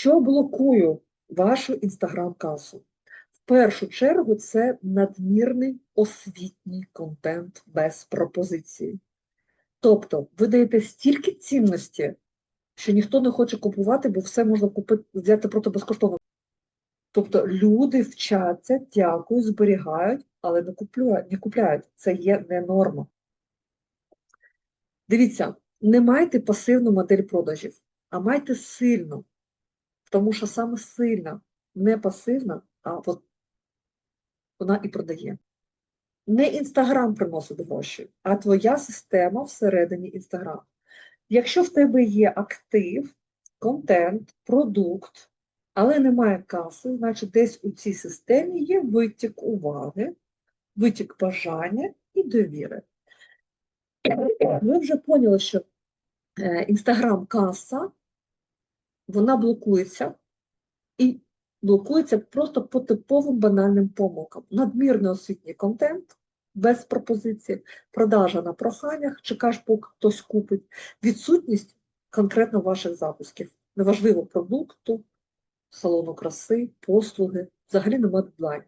Що блокує вашу інстаграм-касу? В першу чергу це надмірний освітній контент без пропозиції. Тобто ви даєте стільки цінності, що ніхто не хоче купувати, бо все можна купити, взяти просто безкоштовно. Тобто люди вчаться, дякують, зберігають, але не купляють. Не купляють. Це є не норма. Дивіться, не майте пасивну модель продажів, а майте сильну. Тому що саме сильна, не пасивна, а от вона і продає. Не Інстаграм приносить гроші, а твоя система всередині Інстаграм. Якщо в тебе є актив, контент, продукт, але немає каси, значить десь у цій системі є витік уваги, витік бажання і довіри. Ви вже поняли, що Інстаграм-каса, вона блокується і блокується просто по типовим банальним помилкам. Надмірний освітній контент без пропозиції, продажа на проханнях, чекаєш, поки хтось купить, відсутність конкретно ваших запусків. Неважливо продукту, салону краси, послуги, взагалі немає дедлайн.